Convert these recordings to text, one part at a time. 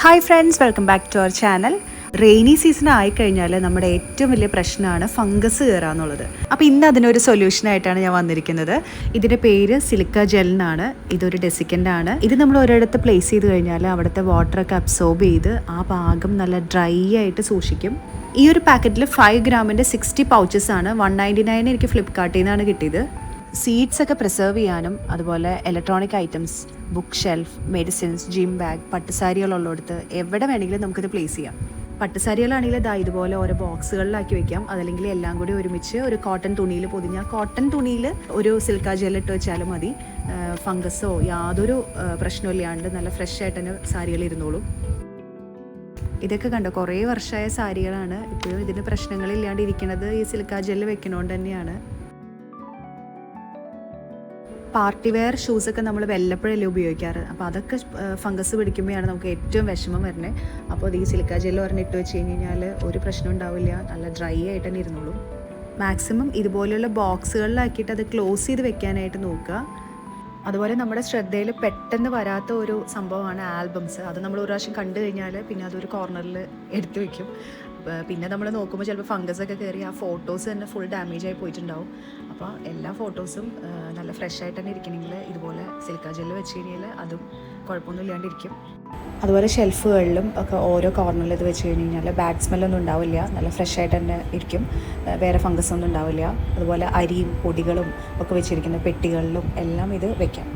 Hi friends welcome back to our channel rainy season ആയിക്കഴിഞ്ഞാൽ നമ്മുടെ ഏറ്റവും വലിയ പ്രശ്നമാണ് ഫംഗസ് കയറുക എന്നുള്ളത്. അപ്പോൾ ഇന്ന് അതിനൊരു സൊല്യൂഷനായിട്ടാണ് ഞാൻ വന്നിരിക്കുന്നത്. ഇതിന്റെ പേര് സിലിക്ക ജെൽ എന്നാണ്. ഇതൊരു ഡെസിക്കന്റ് ആണ്. ഇത് നമ്മൾ ഒരിടത്ത് പ്ലേസ് ചെയ്ത് കഴിഞ്ഞാൽ അവിടുത്തെ വാട്ടറൊക്കെ അബ്സോർബ് ചെയ്ത് ആ ഭാഗം നല്ല ഡ്രൈ ആയിട്ട് സൂക്ഷിക്കും. ഈ ഒരു പാക്കറ്റിൽ ഫൈവ് ഗ്രാമിന്റെ സിക്സ്റ്റി പൗച്ചസ് ആണ്. വൺ നയന്റി നയൻ എനിക്ക് ഫ്ലിപ്കാർട്ടിൽ നിന്നാണ് കിട്ടിയത്. സീഡ്സ് ഒക്കെ പ്രിസർവ് ചെയ്യാനും അതുപോലെ electronic items book shelf medicines gym bag പട്ടുസാരികളുള്ളിടത്ത് എവിടെ വേണമെങ്കിലും നമുക്കിത് പ്ലേസ് ചെയ്യാം. പട്ടുസാരികളാണെങ്കിൽ ഇതാ ഇതുപോലെ ഓരോ ബോക്സുകളിലാക്കി വെക്കാം. അതല്ലെങ്കിൽ എല്ലാം കൂടി ഒരുമിച്ച് ഒരു കോട്ടൺ തുണിയിൽ പൊതിഞ്ഞാൽ കോട്ടൺ തുണിയിൽ ഒരു സിൽക്ക ജെൽ ഇട്ട് വെച്ചാലും മതി. ഫംഗസോ യാതൊരു ഇല്ലാണ്ട് നല്ല ഫ്രഷ് ആയിട്ട് തന്നെ സാരികൾ ഇരുന്നോളും. ഇതൊക്കെ കണ്ടോ? കുറേ വർഷമായ സാരികളാണ് ഇപ്പോഴും ഇതിന് പ്രശ്നങ്ങളില്ലാണ്ട് ഇരിക്കുന്നത്. ഈ സിൽക്കാ ജെല്ല് വെക്കണോണ്ട് തന്നെയാണ്. പാർട്ടി വെയർ ഷൂസൊക്കെ നമ്മൾ വല്ലപ്പോഴല്ലേ ഉപയോഗിക്കാറ്? അപ്പോൾ അതൊക്കെ ഫംഗസ് പിടിക്കുമ്പോഴാണ് നമുക്ക് ഏറ്റവും വിഷമം വരുന്നത്. അപ്പോൾ ഈ സിലിക്ക ജെല്ല് പറഞ്ഞ് ഇട്ട് വെച്ച് കഴിഞ്ഞ് കഴിഞ്ഞാൽ ഒരു പ്രശ്നം ഉണ്ടാവില്ല. നല്ല ഡ്രൈ ആയിട്ട് തന്നെ ഇരുന്നുള്ളൂ മാക്സിമം ഇതുപോലെയുള്ള ബോക്സുകളിലാക്കിയിട്ട് അത് ക്ലോസ് ചെയ്ത് വെക്കാനായിട്ട് നോക്കുക. അതുപോലെ നമ്മുടെ ശ്രദ്ധയിൽ പെട്ടെന്ന് വരാത്ത ഒരു സംഭവമാണ് ആൽബംസ്. അത് നമ്മൾ ഒരു പ്രാവശ്യം കണ്ടു കഴിഞ്ഞാൽ പിന്നെ അതൊരു കോർണറിൽ എടുത്തു വെക്കും. പിന്നെ നമ്മൾ നോക്കുമ്പോൾ ചിലപ്പോൾ ഫംഗസ് ഒക്കെ കയറി ആ ഫോട്ടോസ് തന്നെ ഫുൾ ഡാമേജ് ആയി പോയിട്ടുണ്ടാവും. അപ്പോൾ എല്ലാ ഫോട്ടോസും നല്ല ഫ്രഷ് ആയിട്ട് തന്നെ ഇരിക്കണമെങ്കിൽ ഇതുപോലെ സിൽക്ക ജെല്ല് വെച്ച് കഴിഞ്ഞാൽ അതും കുഴപ്പമൊന്നും ഇല്ലാണ്ടിരിക്കും. അതുപോലെ ഷെൽഫുകളിലും ഒക്കെ ഓരോ കോർണറിൽ ഇത് വെച്ച് കഴിഞ്ഞ് കഴിഞ്ഞാൽ ബാഡ് സ്മെല്ലൊന്നും ഉണ്ടാവില്ല. നല്ല ഫ്രഷ് ആയിട്ട് തന്നെ ഇരിക്കും. വേറെ ഫംഗസ് ഒന്നും ഉണ്ടാവില്ല. അതുപോലെ അരിയും പൊടികളും ഒക്കെ വെച്ചിരിക്കുന്ന പെട്ടികളിലും എല്ലാം ഇത് വെക്കാം.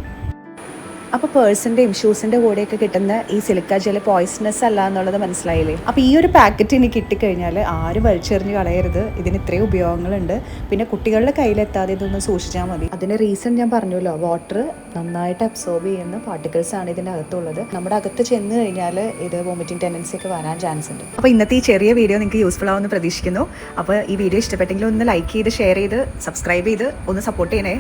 അപ്പോൾ പേഴ്സിന്റെയും ഷൂസിന്റെ കൂടെയൊക്കെ കിട്ടുന്ന ഈ സിലിക്ക ജെൽ പോയിസണസ് അല്ല എന്നുള്ളത് മനസ്സിലായില്ലേ? അപ്പോൾ ഈ ഒരു പാക്കറ്റ് ഇനി കിട്ടിക്കഴിഞ്ഞാൽ ആരും വലിച്ചെറിഞ്ഞ് കളയരുത്. ഇതിന് ഇത്രയും ഉപയോഗങ്ങളുണ്ട്. പിന്നെ കുട്ടികളുടെ കയ്യിലെത്താതെ ഇതൊന്ന് സൂക്ഷിച്ചാൽ മതി. അതിന് റീസൺ ഞാൻ പറഞ്ഞല്ലോ. വാട്ടർ നന്നായിട്ട് അബ്സോർബ് ചെയ്യുന്ന പാർട്ടിക്കിൾസ് ആണ് ഇതിന്റെ അകത്തുള്ളത്. നമ്മുടെ അകത്ത് ചെന്ന് കഴിഞ്ഞാൽ ഇത് വോമിറ്റിംഗ് ടെൻഡൻസി ഒക്കെ വരാൻ ചാൻസ് ഉണ്ട്. അപ്പോൾ ഇന്നത്തെ ഈ ചെറിയ വീഡിയോ നിങ്ങൾക്ക് യൂസ്ഫുൾ ആവുമെന്ന് പ്രതീക്ഷിക്കുന്നു. അപ്പോൾ ഈ വീഡിയോ ഇഷ്ടപ്പെട്ടെങ്കിൽ ഒന്ന് ലൈക്ക് ചെയ്ത് ഷെയർ ചെയ്ത് സബ്സ്ക്രൈബ് ചെയ്ത് ഒന്ന് സപ്പോർട്ട് ചെയ്യണേ.